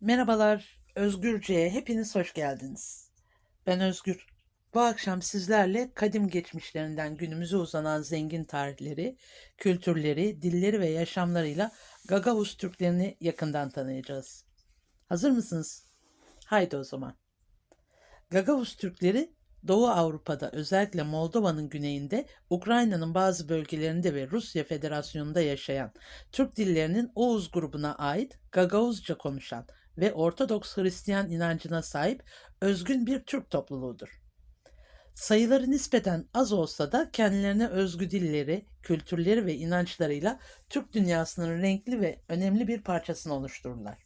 Merhabalar, Özgürce'ye hepiniz hoş geldiniz. Ben Özgür. Bu akşam sizlerle kadim geçmişlerinden günümüze uzanan zengin tarihleri, kültürleri, dilleri ve yaşamlarıyla Gagavuz Türklerini yakından tanıyacağız. Hazır mısınız? Haydi o zaman. Gagavuz Türkleri Doğu Avrupa'da özellikle Moldova'nın güneyinde, Ukrayna'nın bazı bölgelerinde ve Rusya Federasyonu'nda yaşayan Türk dillerinin Oğuz grubuna ait Gagavuzca konuşan ve Ortodoks Hristiyan inancına sahip özgün bir Türk topluluğudur. Sayıları nispeten az olsa da kendilerine özgü dilleri, kültürleri ve inançlarıyla Türk dünyasının renkli ve önemli bir parçasını oluştururlar.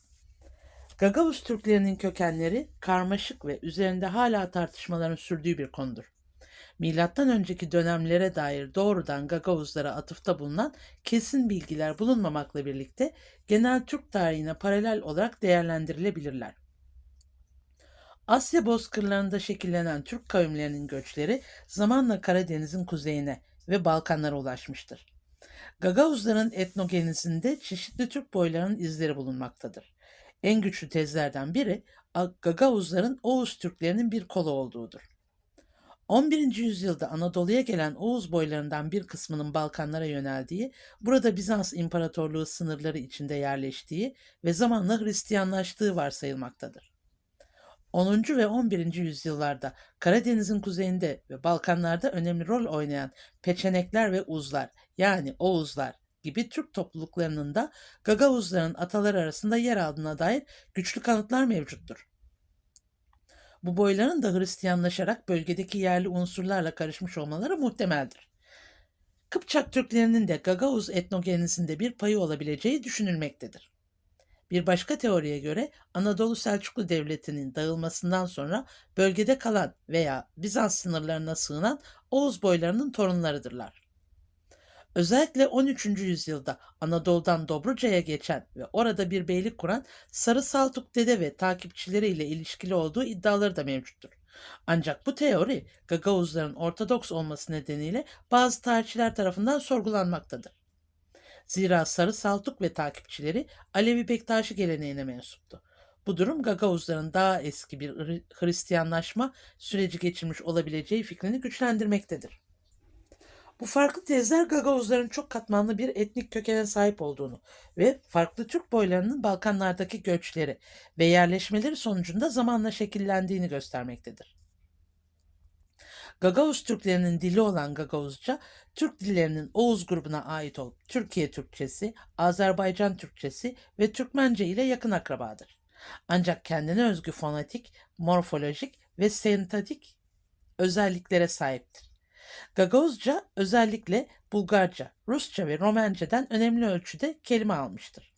Gagavuz Türklerinin kökenleri karmaşık ve üzerinde hala tartışmaların sürdüğü bir konudur. Milattan önceki dönemlere dair doğrudan Gagavuzlara atıfta bulunan kesin bilgiler bulunmamakla birlikte genel Türk tarihine paralel olarak değerlendirilebilirler. Asya bozkırlarında şekillenen Türk kavimlerinin göçleri zamanla Karadeniz'in kuzeyine ve Balkanlara ulaşmıştır. Gagavuzların etnogenizinde çeşitli Türk boylarının izleri bulunmaktadır. En güçlü tezlerden biri Gagavuzların Oğuz Türklerinin bir kolu olduğudur. 11. yüzyılda Anadolu'ya gelen Oğuz boylarından bir kısmının Balkanlara yöneldiği, burada Bizans İmparatorluğu sınırları içinde yerleştiği ve zamanla Hristiyanlaştığı varsayılmaktadır. 10. ve 11. yüzyıllarda Karadeniz'in kuzeyinde ve Balkanlarda önemli rol oynayan Peçenekler ve Uzlar yani Oğuzlar gibi Türk topluluklarının da Gagavuzların ataları arasında yer aldığına dair güçlü kanıtlar mevcuttur. Bu boyların da Hristiyanlaşarak bölgedeki yerli unsurlarla karışmış olmaları muhtemeldir. Kıpçak Türklerinin de Gagavuz etnogenizinde bir payı olabileceği düşünülmektedir. Bir başka teoriye göre Anadolu Selçuklu Devleti'nin dağılmasından sonra bölgede kalan veya Bizans sınırlarına sığınan Oğuz boylarının torunlarıdırlar. Özellikle 13. yüzyılda Anadolu'dan Dobruca'ya geçen ve orada bir beylik kuran Sarı Saltuk Dede ve takipçileriyle ilişkili olduğu iddiaları da mevcuttur. Ancak bu teori Gagavuzların Ortodoks olması nedeniyle bazı tarihçiler tarafından sorgulanmaktadır. Zira Sarı Saltuk ve takipçileri Alevi Bektaşi geleneğine mensuptu. Bu durum Gagavuzların daha eski bir Hristiyanlaşma süreci geçirmiş olabileceği fikrini güçlendirmektedir. Bu farklı tezler Gagavuzların çok katmanlı bir etnik kökene sahip olduğunu ve farklı Türk boylarının Balkanlardaki göçleri ve yerleşmeleri sonucunda zamanla şekillendiğini göstermektedir. Gagavuz Türklerinin dili olan Gagavuzca, Türk dillerinin Oğuz grubuna ait olup Türkiye Türkçesi, Azerbaycan Türkçesi ve Türkmence ile yakın akrabadır. Ancak kendine özgü fonetik, morfolojik ve sentatik özelliklere sahiptir. Gagavuzca özellikle Bulgarca, Rusça ve Romence'den önemli ölçüde kelime almıştır.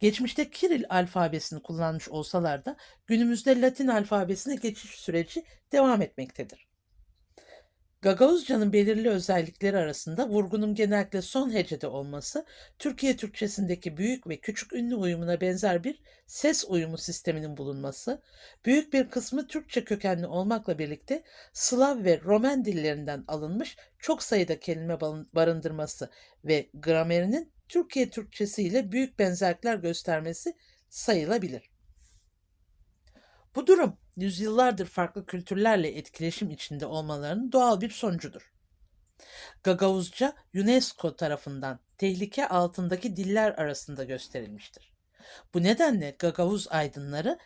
Geçmişte Kiril alfabesini kullanmış olsalar da günümüzde Latin alfabesine geçiş süreci devam etmektedir. Gagavuzca'nın belirli özellikleri arasında vurgunun genellikle son hecede olması, Türkiye Türkçesindeki büyük ve küçük ünlü uyumuna benzer bir ses uyumu sisteminin bulunması, büyük bir kısmı Türkçe kökenli olmakla birlikte Slav ve Roman dillerinden alınmış çok sayıda kelime barındırması ve gramerinin Türkiye Türkçesi ile büyük benzerlikler göstermesi sayılabilir. Bu durum yüzyıllardır farklı kültürlerle etkileşim içinde olmalarının doğal bir sonucudur. Gagavuzca UNESCO tarafından tehlike altındaki diller arasında gösterilmiştir. Bu nedenle Gagavuz aydınları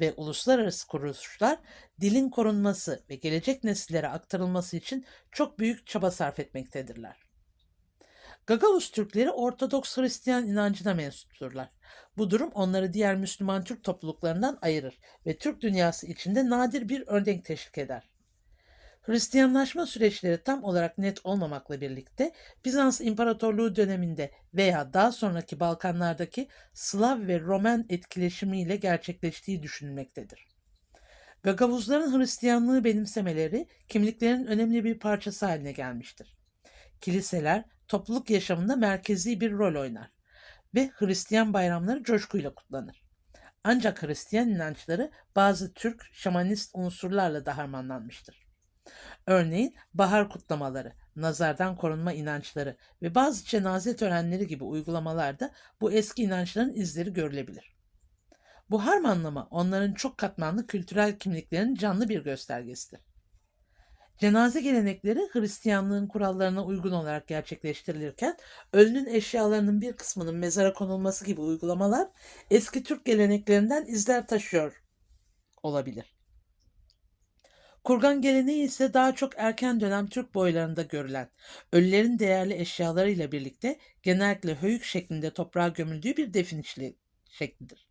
ve uluslararası kuruluşlar dilin korunması ve gelecek nesillere aktarılması için çok büyük çaba sarf etmektedirler. Gagavuz Türkleri Ortodoks Hristiyan inancına mensupturlar. Bu durum onları diğer Müslüman Türk topluluklarından ayırır ve Türk dünyası içinde nadir bir örnek teşvik eder. Hristiyanlaşma süreçleri tam olarak net olmamakla birlikte Bizans İmparatorluğu döneminde veya daha sonraki Balkanlardaki Slav ve Roman etkileşimiyle gerçekleştiği düşünülmektedir. Gagavuzların Hristiyanlığı benimsemeleri kimliklerin önemli bir parçası haline gelmiştir. Kiliseler, topluluk yaşamında merkezi bir rol oynar ve Hristiyan bayramları coşkuyla kutlanır. Ancak Hristiyan inançları bazı Türk şamanist unsurlarla da harmanlanmıştır. Örneğin bahar kutlamaları, nazardan korunma inançları ve bazı cenaze törenleri gibi uygulamalarda bu eski inançların izleri görülebilir. Bu harmanlama onların çok katmanlı kültürel kimliklerinin canlı bir göstergesidir. Cenaze gelenekleri Hristiyanlığın kurallarına uygun olarak gerçekleştirilirken ölünün eşyalarının bir kısmının mezara konulması gibi uygulamalar eski Türk geleneklerinden izler taşıyor olabilir. Kurgan geleneği ise daha çok erken dönem Türk boylarında görülen, ölülerin değerli eşyalarıyla birlikte genellikle höyük şeklinde toprağa gömüldüğü bir defin şeklidir.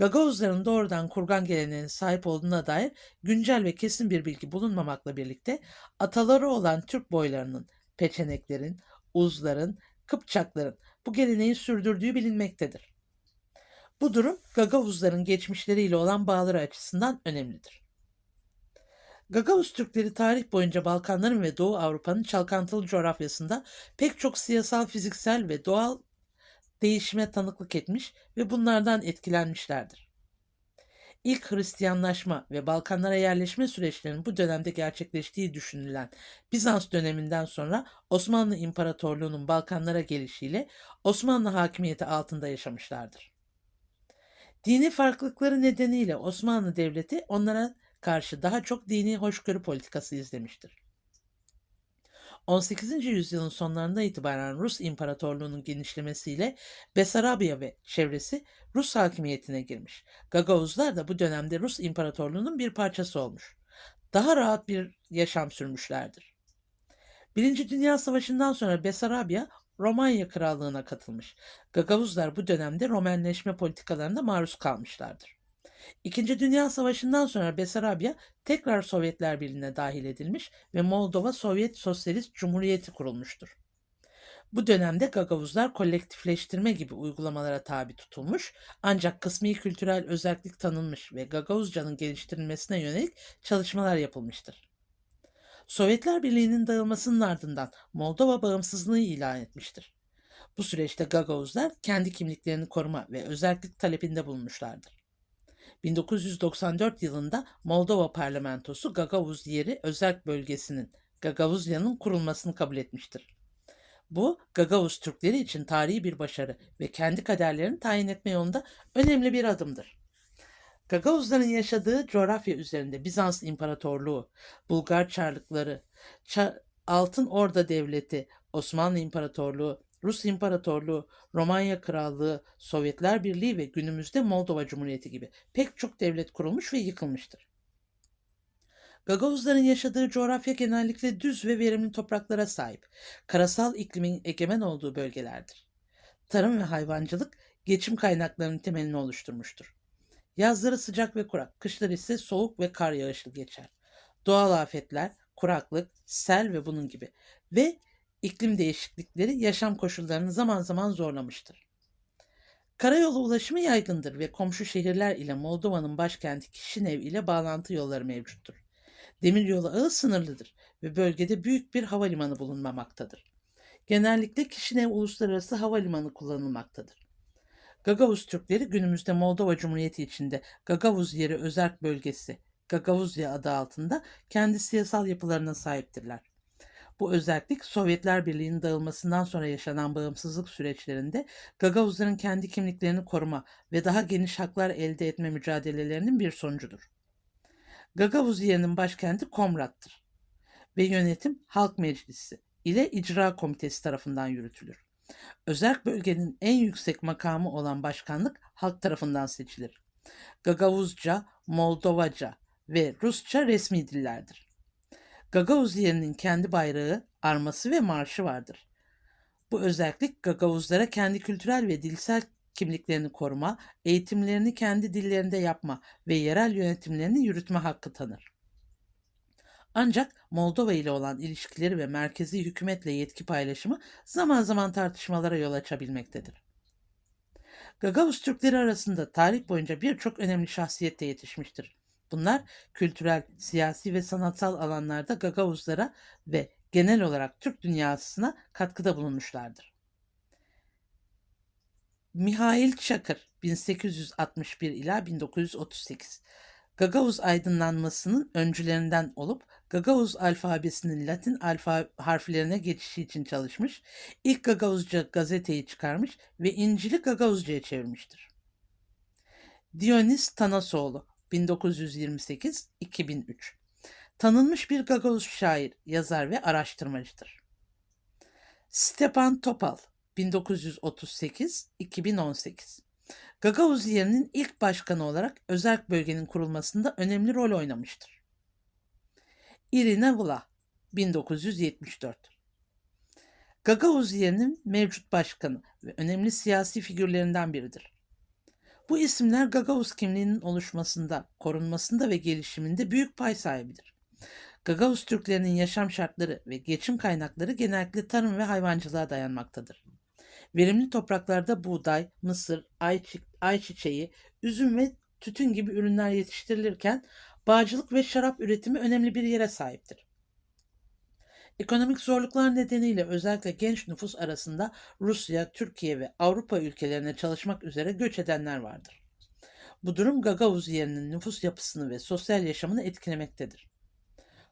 Gagavuzların doğrudan kurgan geleneğine sahip olduğuna dair güncel ve kesin bir bilgi bulunmamakla birlikte ataları olan Türk boylarının, peçeneklerin, uzların, kıpçakların bu geleneği sürdürdüğü bilinmektedir. Bu durum Gagavuzların geçmişleriyle olan bağları açısından önemlidir. Gagavuz Türkleri tarih boyunca Balkanların ve Doğu Avrupa'nın çalkantılı coğrafyasında pek çok siyasal, fiziksel ve doğal değişime tanıklık etmiş ve bunlardan etkilenmişlerdir. İlk Hristiyanlaşma ve Balkanlara yerleşme süreçlerinin bu dönemde gerçekleştiği düşünülen Bizans döneminden sonra Osmanlı İmparatorluğu'nun Balkanlara gelişiyle Osmanlı hakimiyeti altında yaşamışlardır. Dini farklılıkları nedeniyle Osmanlı Devleti onlara karşı daha çok dini hoşgörü politikası izlemiştir. 18. yüzyılın sonlarında itibaren Rus İmparatorluğu'nun genişlemesiyle Besarabya ve çevresi Rus hakimiyetine girmiş. Gagavuzlar da bu dönemde Rus İmparatorluğu'nun bir parçası olmuş. Daha rahat bir yaşam sürmüşlerdir. Birinci Dünya Savaşı'ndan sonra Besarabya Romanya Krallığı'na katılmış. Gagavuzlar bu dönemde Romenleşme politikalarına maruz kalmışlardır. İkinci Dünya Savaşı'ndan sonra Besarabya tekrar Sovyetler Birliği'ne dahil edilmiş ve Moldova Sovyet Sosyalist Cumhuriyeti kurulmuştur. Bu dönemde Gagavuzlar kolektifleştirme gibi uygulamalara tabi tutulmuş ancak kısmi kültürel özellik tanınmış ve Gagavuzcanın geliştirilmesine yönelik çalışmalar yapılmıştır. Sovyetler Birliği'nin dağılmasının ardından Moldova bağımsızlığı ilan etmiştir. Bu süreçte Gagavuzlar kendi kimliklerini koruma ve özellik talebinde bulunmuşlardır. 1994 yılında Moldova parlamentosu Gagavuz yeri özel bölgesinin Gagavuzya'nın kurulmasını kabul etmiştir. Bu Gagavuz Türkleri için tarihi bir başarı ve kendi kaderlerini tayin etme yolunda önemli bir adımdır. Gagavuzların yaşadığı coğrafya üzerinde Bizans İmparatorluğu, Bulgar Çarlıkları, Ça Altın Orda Devleti, Osmanlı İmparatorluğu, Rus İmparatorluğu, Romanya Krallığı, Sovyetler Birliği ve günümüzde Moldova Cumhuriyeti gibi pek çok devlet kurulmuş ve yıkılmıştır. Gagavuzların yaşadığı coğrafya genellikle düz ve verimli topraklara sahip, karasal iklimin egemen olduğu bölgelerdir. Tarım ve hayvancılık geçim kaynaklarının temelini oluşturmuştur. Yazları sıcak ve kurak, kışları ise soğuk ve kar yağışlı geçer. Doğal afetler, kuraklık, sel ve bunun gibi ve iklim değişiklikleri yaşam koşullarını zaman zaman zorlamıştır. Karayolu ulaşımı yaygındır ve komşu şehirler ile Moldova'nın başkenti Kişinev ile bağlantı yolları mevcuttur. Demiryolu ağı sınırlıdır ve bölgede büyük bir havalimanı bulunmamaktadır. Genellikle Kişinev Uluslararası Havalimanı kullanılmaktadır. Gagavuz Türkleri günümüzde Moldova Cumhuriyeti içinde Gagavuz yeri özerk bölgesi, Gagavuzya adı altında kendi siyasal yapılarına sahiptirler. Bu özellik Sovyetler Birliği'nin dağılmasından sonra yaşanan bağımsızlık süreçlerinde Gagavuzların kendi kimliklerini koruma ve daha geniş haklar elde etme mücadelelerinin bir sonucudur. Gagavuz yerinin başkenti Komrat'tır ve yönetim Halk Meclisi ile İcra Komitesi tarafından yürütülür. Özerk bölgenin en yüksek makamı olan başkanlık halk tarafından seçilir. Gagavuzca, Moldovaca ve Rusça resmi dillerdir. Gagavuzliye'nin kendi bayrağı, arması ve marşı vardır. Bu özellik Gagavuzlara kendi kültürel ve dilsel kimliklerini koruma, eğitimlerini kendi dillerinde yapma ve yerel yönetimlerini yürütme hakkı tanır. Ancak Moldova ile olan ilişkileri ve merkezi hükümetle yetki paylaşımı zaman zaman tartışmalara yol açabilmektedir. Gagavuz Türkleri arasında tarih boyunca birçok önemli şahsiyet de yetişmiştir. Bunlar kültürel, siyasi ve sanatsal alanlarda Gagavuzlara ve genel olarak Türk dünyasına katkıda bulunmuşlardır. Mihail Çakır 1861 ila 1938 Gagavuz aydınlanmasının öncülerinden olup Gagavuz alfabesinin Latin alfa harflerine geçişi için çalışmış, ilk Gagavuzca gazeteyi çıkarmış ve İncil'i Gagavuzca'ya çevirmiştir. Dionis Tanasoğlu 1928-2003 Tanınmış bir Gagavuz şair, yazar ve araştırmacıdır. Stepan Topal 1938-2018 Gagavuz yerinin ilk başkanı olarak özerk bölgenin kurulmasında önemli rol oynamıştır. Irina Vla 1974 Gagavuz yerinin mevcut başkanı ve önemli siyasi figürlerinden biridir. Bu isimler Gagavuz kimliğinin oluşmasında, korunmasında ve gelişiminde büyük pay sahibidir. Gagavuz Türklerinin yaşam şartları ve geçim kaynakları genellikle tarım ve hayvancılığa dayanmaktadır. Verimli topraklarda buğday, mısır, ayçi- ayçiçeği, üzüm ve tütün gibi ürünler yetiştirilirken bağcılık ve şarap üretimi önemli bir yere sahiptir. Ekonomik zorluklar nedeniyle özellikle genç nüfus arasında Rusya, Türkiye ve Avrupa ülkelerine çalışmak üzere göç edenler vardır. Bu durum Gagavuz yerinin nüfus yapısını ve sosyal yaşamını etkilemektedir.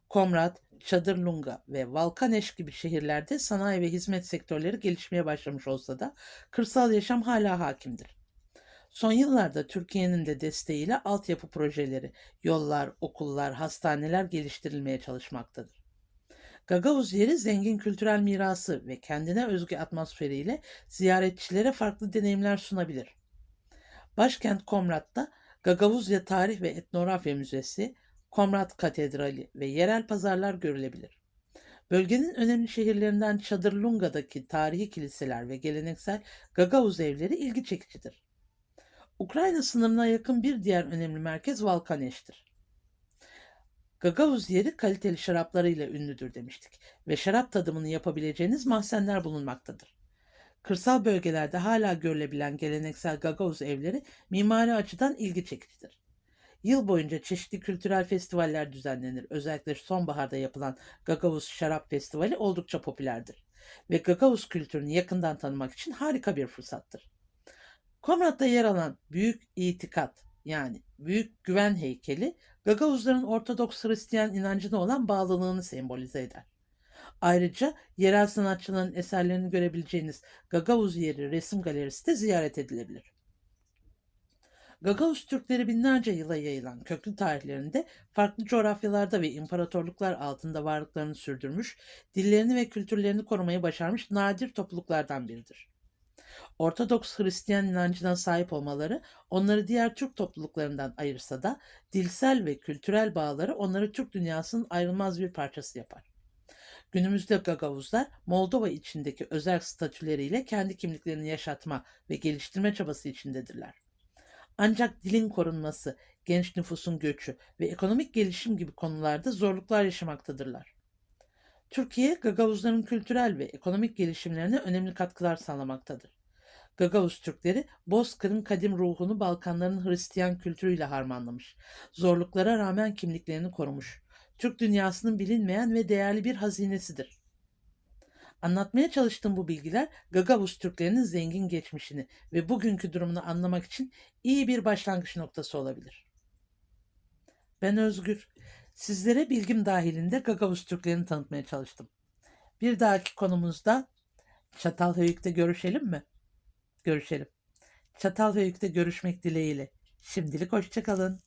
Komrat, Çadırlunga ve Valkaneş gibi şehirlerde sanayi ve hizmet sektörleri gelişmeye başlamış olsa da kırsal yaşam hala hakimdir. Son yıllarda Türkiye'nin de desteğiyle altyapı projeleri, yollar, okullar, hastaneler geliştirilmeye çalışmaktadır. Gagavuz yeri zengin kültürel mirası ve kendine özgü atmosferiyle ziyaretçilere farklı deneyimler sunabilir. Başkent Komrat'ta Gagavuzya Tarih ve Etnografya Müzesi, Komrat Katedrali ve yerel pazarlar görülebilir. Bölgenin önemli şehirlerinden Çadırlunga'daki tarihi kiliseler ve geleneksel Gagavuz evleri ilgi çekicidir. Ukrayna sınırına yakın bir diğer önemli merkez Valkaneş'tir. Gagavuz yeri kaliteli şaraplarıyla ünlüdür demiştik ve şarap tadımını yapabileceğiniz mahzenler bulunmaktadır. Kırsal bölgelerde hala görülebilen geleneksel Gagavuz evleri mimari açıdan ilgi çekicidir. Yıl boyunca çeşitli kültürel festivaller düzenlenir. Özellikle sonbaharda yapılan Gagavuz Şarap Festivali oldukça popülerdir ve Gagavuz kültürünü yakından tanımak için harika bir fırsattır. Komrat'ta yer alan Büyük İtikat yani Büyük Güven heykeli Gagavuzların Ortodoks Hristiyan inancına olan bağlılığını sembolize eder. Ayrıca yerel sanatçıların eserlerini görebileceğiniz Gagavuz Yeri Resim Galerisi de ziyaret edilebilir. Gagavuz Türkleri binlerce yıla yayılan köklü tarihlerinde farklı coğrafyalarda ve imparatorluklar altında varlıklarını sürdürmüş, dillerini ve kültürlerini korumayı başarmış nadir topluluklardan biridir. Ortodoks Hristiyan inancına sahip olmaları onları diğer Türk topluluklarından ayırsa da dilsel ve kültürel bağları onları Türk dünyasının ayrılmaz bir parçası yapar. Günümüzde Gagavuzlar Moldova içindeki özel statüleriyle kendi kimliklerini yaşatma ve geliştirme çabası içindedirler. Ancak dilin korunması, genç nüfusun göçü ve ekonomik gelişim gibi konularda zorluklar yaşamaktadırlar. Türkiye, Gagavuzların kültürel ve ekonomik gelişimlerine önemli katkılar sağlamaktadır. Gagavuz Türkleri, Bozkır'ın kadim ruhunu Balkanların Hristiyan kültürüyle harmanlamış. Zorluklara rağmen kimliklerini korumuş. Türk dünyasının bilinmeyen ve değerli bir hazinesidir. Anlatmaya çalıştığım bu bilgiler Gagavuz Türklerinin zengin geçmişini ve bugünkü durumunu anlamak için iyi bir başlangıç noktası olabilir. Ben Özgür. Sizlere bilgim dahilinde Gagavuz Türklerini tanıtmaya çalıştım. Bir dahaki konumuzda Çatalhöyük'te görüşelim mi? Görüşelim. Çatalhöyük'te görüşmek dileğiyle. Şimdilik hoşçakalın.